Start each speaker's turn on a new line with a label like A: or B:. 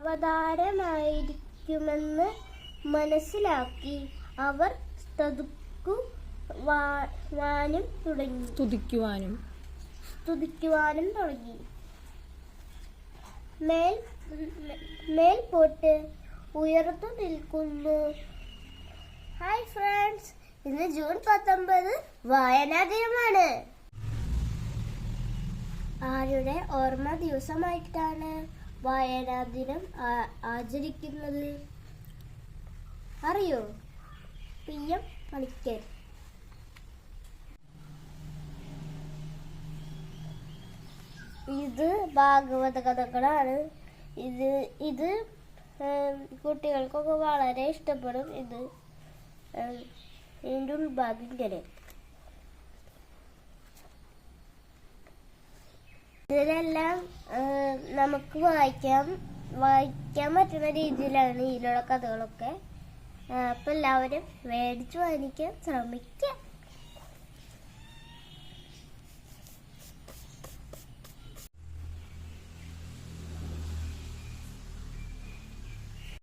A: അവതാരമായിരിക്കുമെന്ന് മനസ്സിലാക്കി അവർ സ്തുതിക്കുവാനും തുടങ്ങി.
B: സ്തുതിക്കുവാനും.
A: സ്തുതിക്കുവാനും തുടങ്ങി. മേൽ പോട്ട് ഉയർത്തു നിൽക്കുന്നു. ഹായ് ഫ്രണ്ട്സ് ഇന്ന് ജൂൺ പത്തൊമ്പത് വായനാ ദിനമാണ് ആരുടെ ഓർമ്മ ദിവസമായിട്ടാണ്? വായനാ ദിനം ആചരിക്കുന്നത്? അറിയോ? പി എം മണിക്കർ ഇത് ഭാഗവത കഥകളാണ്. ഇത് ഇത് കുട്ടികൾക്കൊക്കെ വളരെ ഇഷ്ടപ്പെടും ഇത്. എന്റെ ഉൾഭാഗം ഏം, നമുക്ക് വായിക്കാം. വായിക്കാൻ പറ്റുന്ന രീതിയിലാണ് ഇതിലുള്ള കഥകളൊക്കെ. അപ്പം എല്ലാവരും മേടിച്ചു വായിക്കാൻ ശ്രമിക്കാം.